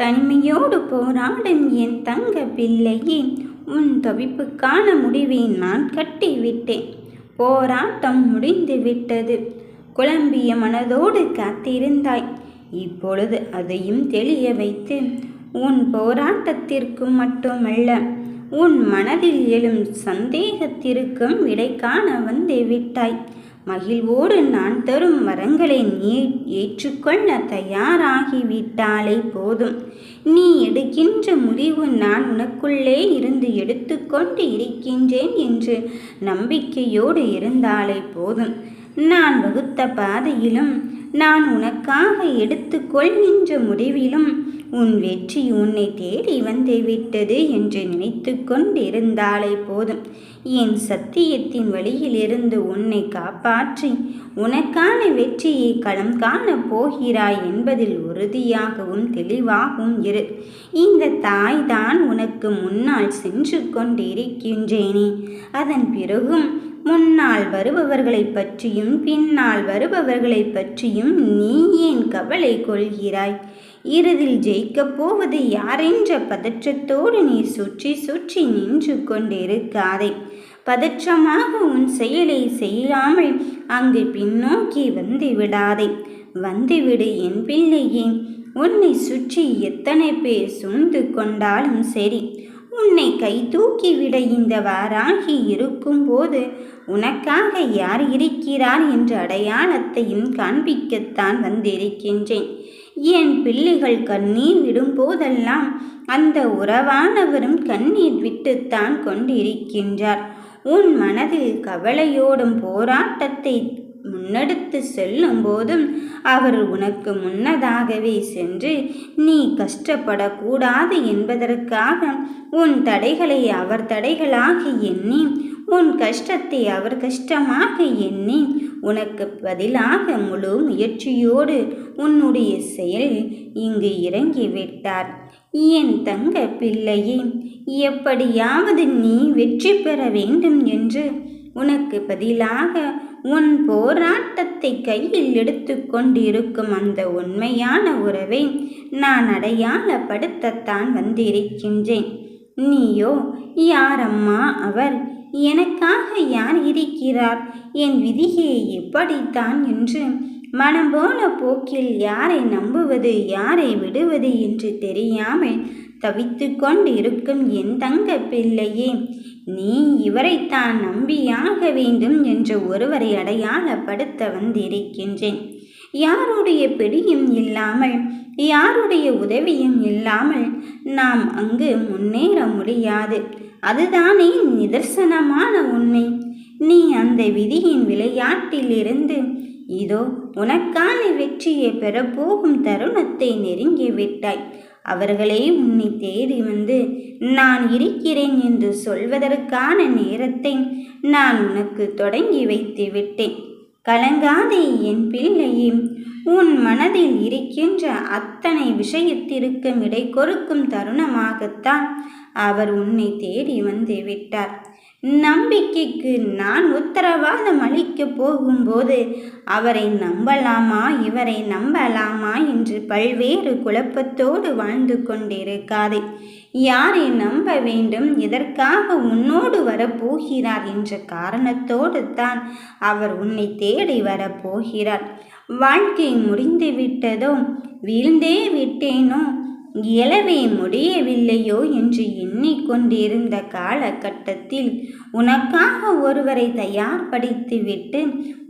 தனிமையோடு போராடும் என் தங்க பிள்ளையே உன் தவிப்புக்கான முடிவை நான் கட்டிவிட்டேன். போராட்டம் முடிந்து விட்டது. குழம்பிய மனதோடு காத்திருந்தாய். இப்பொழுது அதையும் தெளிய வைத்து உன் போராட்டத்திற்கும் மட்டுமல்ல உன் மனதில் எழும் சந்தேகத்திற்கும் விடை காண வந்து விட்டாய். மகிழ்வோடு நான் தரும் வரங்களை நீ ஏற்றுக்கொள்ள தயாராகிவிட்டாலே போதும். நீ எடுக்கின்ற முடிவு நான் உனக்குள்ளே இருந்து எடுத்துக்கொண்டு இருக்கின்றேன் என்று நம்பிக்கையோடு இருந்தாலே போதும். நான் வகுத்த பாதையிலும் நான் உனக்காக எடுத்துக்கொள்கின்ற முடிவிலும் உன் வெற்றி உன்னை தேடி வந்து விட்டது என்று நினைத்து கொண்டிருந்தாலே போதும். என் சத்தியத்தின் வழியிலிருந்து உன்னை காப்பாற்றி உனக்கான வெற்றியை களம் காண போகிறாய் என்பதில் உறுதியாகவும் தெளிவாகவும் இரு. இந்த தாய்தான் உனக்கு முன்னால் சென்று கொண்டிருக்கின்றேனே. அதன் பிறகும் முன்னால் வருபவர்களைப் பற்றியும் பின்னால் வருபவர்களைப் பற்றியும் நீ ஏன் கவலை கொள்கிறாய்? இறுதில் ஜெயிக்கப் போவது யாரென்ற பதற்றத்தோடு நீ சுற்றி சுற்றி நின்று கொண்டிருக்காதே. பதற்றமாக உன் செயலை செய்யாமல் அங்கு பின்னோக்கி வந்து விடாதே. வந்துவிடு என் பிள்ளையே. உன்னை சுற்றி எத்தனை பேர் சூழ்ந்து கொண்டாலும் சரி உன்னை கை தூக்கிவிட இந்த வாராகி இருக்கும்போது உனக்காக யார் இருக்கிறார் என்ற அடையாளத்தையும் காண்பிக்கத்தான் வந்திருக்கின்றேன். என் பிள்ளைகள் கண்ணீர் விடும்போதெல்லாம் அந்த உறவானவரும் கண்ணீர் விட்டுத்தான் கொண்டிருக்கின்றார். உன் மனதில் கவலையோடும் போராட்டத்தை முன்னெடுத்து செல்லும் போதும் அவர் உனக்கு முன்னதாகவே சென்று நீ கஷ்டப்படக்கூடாது என்பதற்காக உன் தடைகளை அவர் தடைகளாக எண்ணி உன் கஷ்டத்தை அவர் கஷ்டமாக எண்ணி உனக்கு பதிலாக முழு முயற்சியோடு உன்னுடைய செயல் இங்கு இறங்கிவிட்டார். என் தங்க பிள்ளையே எப்படியாவது நீ வெற்றி பெற வேண்டும் என்று உனக்கு பதிலாக உன் போராட்டத்தை கையில் எடுத்து கொண்டிருக்கும் அந்த உண்மையான உறவை நான் அடையாளப்படுத்தத்தான் வந்திருக்கின்றேன். நீயோ யாரம்மா அவர்? எனக்காக யார் இருக்கிறார்? என் விதியை எப்படித்தான் என்று மனம் போன போக்கில் யாரை நம்புவது யாரை விடுவது என்று தெரியாமல் தவித்து கொண்டு இருக்கும் என் தங்க பிள்ளையே நீ இவரைத்தான் நம்பியாக வேண்டும் என்று ஒருவரை அடையாளப்படுத்த வந்திருக்கின்றேன் யாருடைய பிடியும் இல்லாமல் யாருடைய உதவியும் இல்லாமல் நாம் அங்கு முன்னேற முடியாது. அதுதானே நிதர்சனமான உண்மை. நீ அந்த விதியின் விளையாட்டிலிருந்து இதோ உனக்கான வெற்றியை பெறப்போகும் தருணத்தை நெருங்கிவிட்டாய். அவர்களே உன்னை தேடி வந்து நான் இருக்கிறேன் என்று சொல்வதற்கான நேரத்தை நான் உனக்கு தொடங்கி வைத்து விட்டேன். கலங்காதே என் பிள்ளையே உன் மனதில் இருக்கின்ற அத்தனை விஷயத்திற்கும் இடை கொடுக்கும் தருணமாகத்தான் அவர் உன்னை தேடி வந்து விட்டார். நம்பிக்கைக்கு நான் உத்தரவாதம் அளிக்கப் போகும்போது அவரை நம்பலாமா இவரை நம்பலாமா என்று பல்வேறு குழப்பத்தோடு வாழ்ந்து கொண்டிருக்காதே. யாரை நம்ப வேண்டும் எதற்காக உன்னோடு வரப்போகிறார் என்ற காரணத்தோடு தான் அவர் உன்னை தேடி வரப்போகிறார். வாழ்க்கை முடிந்து விட்டதோ வீழ்ந்தே விட்டேனோ இயலவே முடியவில்லையோ என்று எண்ணிக்கொண்டிருந்த காலகட்டத்தில் உனக்காக ஒருவரை தயார்படுத்திவிட்டு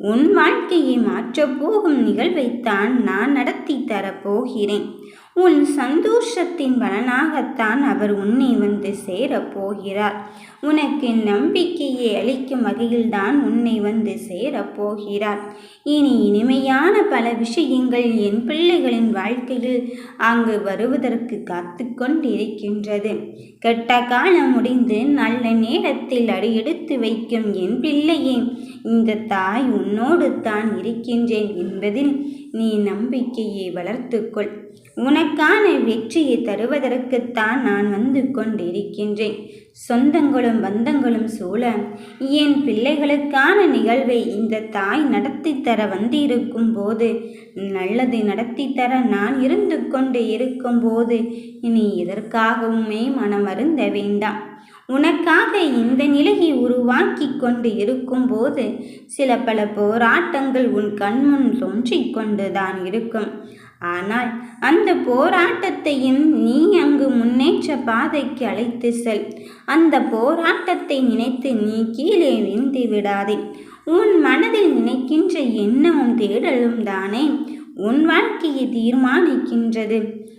உன் வாழ்க்கையை மாற்றப்போகும் நிகழ்வைத்தான் நான் நடத்தி தரப்போகிறேன் உன் சந்தோஷத்தின் பலனாகத்தான் அவர் உன்னை வந்து சேரப்போகிறார் உனக்கு நம்பிக்கையை அளிக்கும் வகையில்தான் உன்னை வந்து சேரப்போகிறார் இனி இனிமையான பல விஷயங்கள் என் பிள்ளைகளின் வாழ்க்கையில் அங்கு வருவதற்கு காத்து கொண்டிருக்கின்றது. கெட்ட காலம் முடிந்து நல்ல நேரத்தில் அடியெடுத்து வைக்கும் என் பிள்ளையே இந்த தாய் உன்னோடு தான் இருக்கின்றேன் என்பதில் நீ நம்பிக்கையை வளர்த்துக்கொள் உனக்கான வெற்றியை தருவதற்குத்தான் நான் வந்து கொண்டிருக்கின்றேன். சொந்தங்களும் பந்தங்களும் சூழ என் பிள்ளைகளுக்கான நிகழ்வை இந்த தாய் நடத்தி தர வந்திருக்கும் போது நல்லது நடத்தி தர நான் இருந்து கொண்டு இருக்கும்போது இனி எதற்காகவுமே மனமருந்த வேண்டாம். உனக்காக இந்த நிலையை உருவாக்கி கொண்டு இருக்கும்போது சில பல போராட்டங்கள் உன் கண்முன் தோன்றிக் கொண்டுதான் இருக்கும். ஆனால் அந்த போராட்டத்தையும் நீ அங்கு முன்னேற்ற பாதைக்கு அழைத்து செல். அந்த போராட்டத்தை நினைத்து நீ கீழே விழுந்து விடாதே. உன் மனதில் நினைக்கின்ற எண்ணமும் தேடலும் தானே. உன் வாழ்க்கையை தீர்மானிக்கின்றது.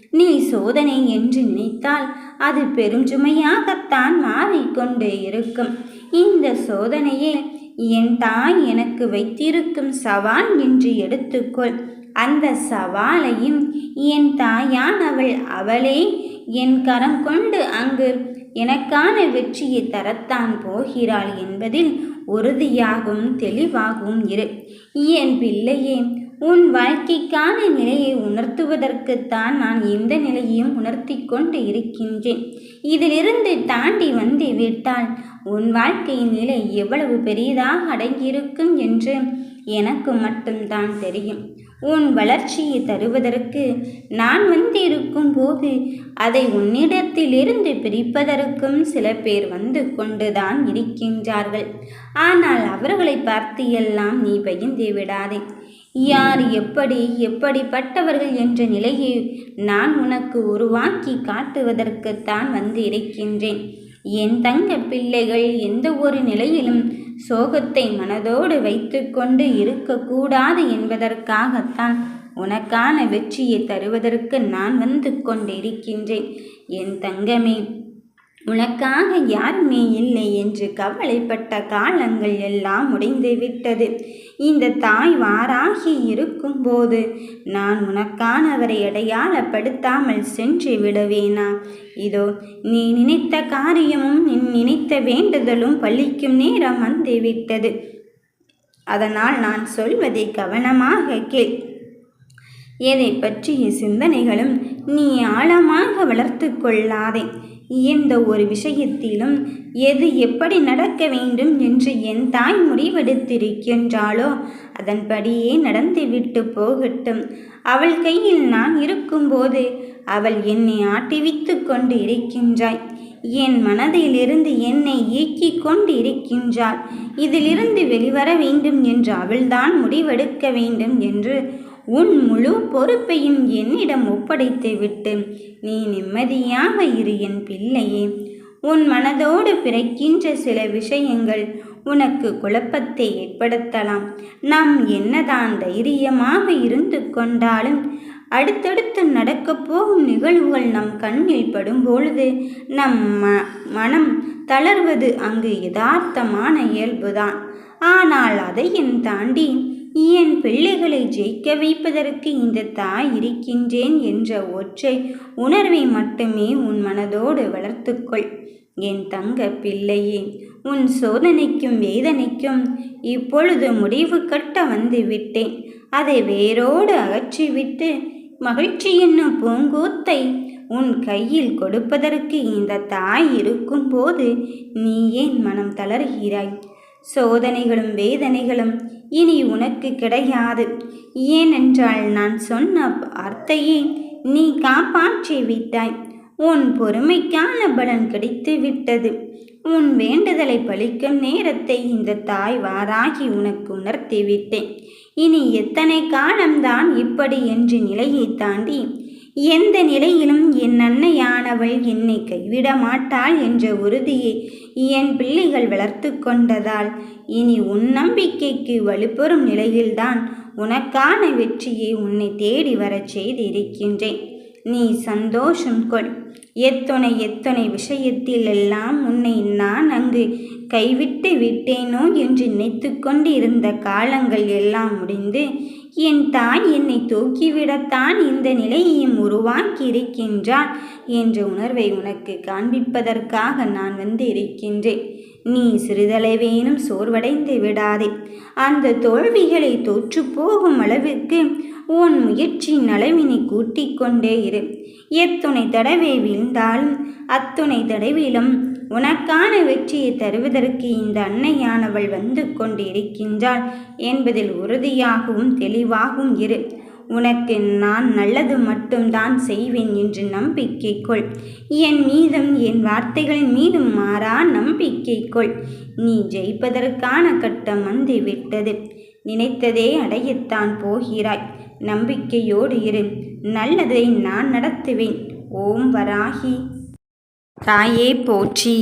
நீ சோதனை என்று நினைத்தால் அது பெருஞ்சுமையாகத்தான் மாறிக்கொண்டே இருக்கும். இந்த சோதனையே என் தாய் எனக்கு வைத்திருக்கும் சவால் என்று எடுத்துக்கொள். அந்த சவாலையும் என் தாயானவள் அவளே என் கரம் கொண்டு அங்கு எனக்கான வெற்றியை தரத்தான் போகிறாள் என்பதில் உறுதியாகவும் தெளிவாகவும் இரு. என் பிள்ளையே உன் வாழ்க்கைக்கான நிலையை உணர்த்துவதற்குத்தான் நான் எந்த நிலையையும் உணர்த்தி கொண்டு இருக்கின்றேன். இதிலிருந்து தாண்டி வந்து விட்டால் உன் வாழ்க்கையின் நிலை எவ்வளவு பெரியதாக அடங்கியிருக்கும் என்று எனக்கு மட்டும்தான் தெரியும். உன் வளர்ச்சியை தருவதற்கு நான் வந்து இருக்கும்போது அதை உன்னிடத்திலிருந்து பிரிப்பதற்கும் சில பேர் வந்து கொண்டுதான் இருக்கின்றார்கள். ஆனால் அவர்களை பார்த்து எல்லாம் நீ பயந்து விடாதே. யார் எப்படி எப்படிப்பட்டவர்கள் என்ற நிலையை நான் உனக்கு உருவாக்கி காட்டுவதற்குத்தான் வந்து இருக்கின்றேன். என் தங்க பிள்ளைகள் எந்த ஒரு நிலையிலும் சோகத்தை மனதோடு வைத்துக்கொண்டு இருக்கக்கூடாது என்பதற்காகத்தான் உனக்கான வெற்றியை தருவதற்கு நான் வந்து கொண்டிருக்கின்றேன். என் தங்கமே உனக்காக யாருமே இல்லை என்று கவலைப்பட்ட காலங்கள் எல்லாம் முடிந்து விட்டது இந்த தாய் வாராகி இருக்கும்போது நான் உனக்கானவரை அடையாளப்படுத்தாமல் சென்று விடுவேனா? இதோ நீ நினைத்த காரியமும் நீ நினைத்த வேண்டுதலும் பழிக்கும் நேரம் வந்துவிட்டது. அதனால் நான் சொல்வதை கவனமாக கேள். எதை பற்றிய சிந்தனைகளும் நீ ஆழமாக வளர்த்து கொள்ளாதே. எந்த ஒரு விஷயத்திலும் எது எப்படி நடக்க வேண்டும் என்று என் தாய் முடிவெடுத்திருக்கின்றாளோ அதன்படியே நடந்துவிட்டு போகட்டும். அவள் கையில் நான் இருக்கும்போது அவள் என்னை ஆட்டிவித்து கொண்டு இருக்கின்றாய் என் மனதிலிருந்து என்னை இயக்கிக் கொண்டு இருக்கின்றாள் இதிலிருந்து வெளிவர வேண்டும் என்று அவள்தான் முடிவெடுக்க வேண்டும் என்று உன் முழு பொறுப்பையும் என்னிடம் ஒப்படைத்து விட்டு நீ நிம்மதியாக இரு என் பிள்ளையே. உன் மனதோடு பிறக்கின்ற சில விஷயங்கள் உனக்கு குழப்பத்தை ஏற்படுத்தலாம். நாம் என்னதான் தைரியமாக இருந்து கொண்டாலும் அடுத்தடுத்து நடக்கப் போகும் நிகழ்வுகள் நம் கண்ணில் படும்பொழுது நம் ம மனம் தளர்வது அங்கு யதார்த்தமான இயல்புதான். ஆனால் அதையும் தாண்டி என் பிள்ளைகளை ஜெயிக்க வைப்பதற்கு இந்த தாய் இருக்கின்றேன் என்ற ஒற்றை உணர்வை மட்டுமே உன் மனதோடு வளர்த்துக்கொள். என் தங்க பிள்ளையே உன் சோதனைக்கும் வேதனைக்கும் இப்பொழுது முடிவு கட்ட வந்து விட்டேன் அதை வேரோடு அகற்றிவிட்டு மகிழ்ச்சி என்னும் பூங்கூத்தை உன் கையில் கொடுப்பதற்கு இந்த தாய் இருக்கும்போது நீ ஏன் மனம் தளர்கிறாய்? சோதனைகளும் வேதனைகளும் இனி உனக்கு கிடையாது. ஏனென்றால் நான் சொன்ன வார்த்தையை நீ காப்பாற்றி விட்டாய். உன் பொறுமைக்கான பலன் கிடைத்து விட்டது. உன் வேண்டுதலை பழிக்கும் நேரத்தை இந்த தாய் வாராகி உனக்கு உணர்த்தி விட்டேன். இனி எத்தனை காலம்தான் இப்படி என்று நிலையை தாண்டி எந்த நிலையிலும் என் அன்னையானவள் என்னை கைவிட மாட்டாள் என்ற உறுதியை என் பிள்ளைகள் வளர்த்து கொண்டதால் இனி உன் நம்பிக்கைக்கு வலுப்பெறும் நிலையில்தான் உனக்கான வெற்றியை உன்னை தேடி வரச் செய்திருக்கின்றேன். நீ சந்தோஷம் கொள். எத்தனை எத்தனை விஷயத்தில் எல்லாம் உன்னை நான் அங்கு கைவிட்டு விட்டேனோ என்று நினைத்து கொண்டு இருந்த காலங்கள் எல்லாம் முடிந்து என் தாய் என்னை தூக்கிவிடத்தான் இந்த நிலையையும் உருவாக்கியிருக்கின்றான் என்ற உணர்வை உனக்கு காண்பிப்பதற்காக நான் வந்து இருக்கின்றேன். நீ சிறிதளவேனும் சோர்வடைந்து விடாதே. அந்த தோல்விகளை தோற்று போகும் அளவுக்கு உன் முயற்சி நலவினை கூட்டிக் கொண்டே இரு. எத்துணை தடவை வீழ்ந்தாலும் அத்துணை தடவிலும் உனக்கான வெற்றியை தருவதற்கு இந்த அன்னையானவள் வந்து கொண்டிருக்கின்றாள் என்பதில் உறுதியாகவும் தெளிவாகவும் இரு. உனக்கு நான் நல்லது மட்டும்தான் செய்வேன் என்று நம்பிக்கை கொள் என் மீதும் என் வார்த்தைகளின் மீதும் மாறா நம்பிக்கை கொள் நீ ஜெயிப்பதற்கான கட்டம் வந்து விட்டது நினைத்ததே அடையத்தான் போகிறாய். நம்பிக்கையோடு இரு. நல்லதை நான் நடத்துவேன். ஓம் வராகி. தாயே போற்றி.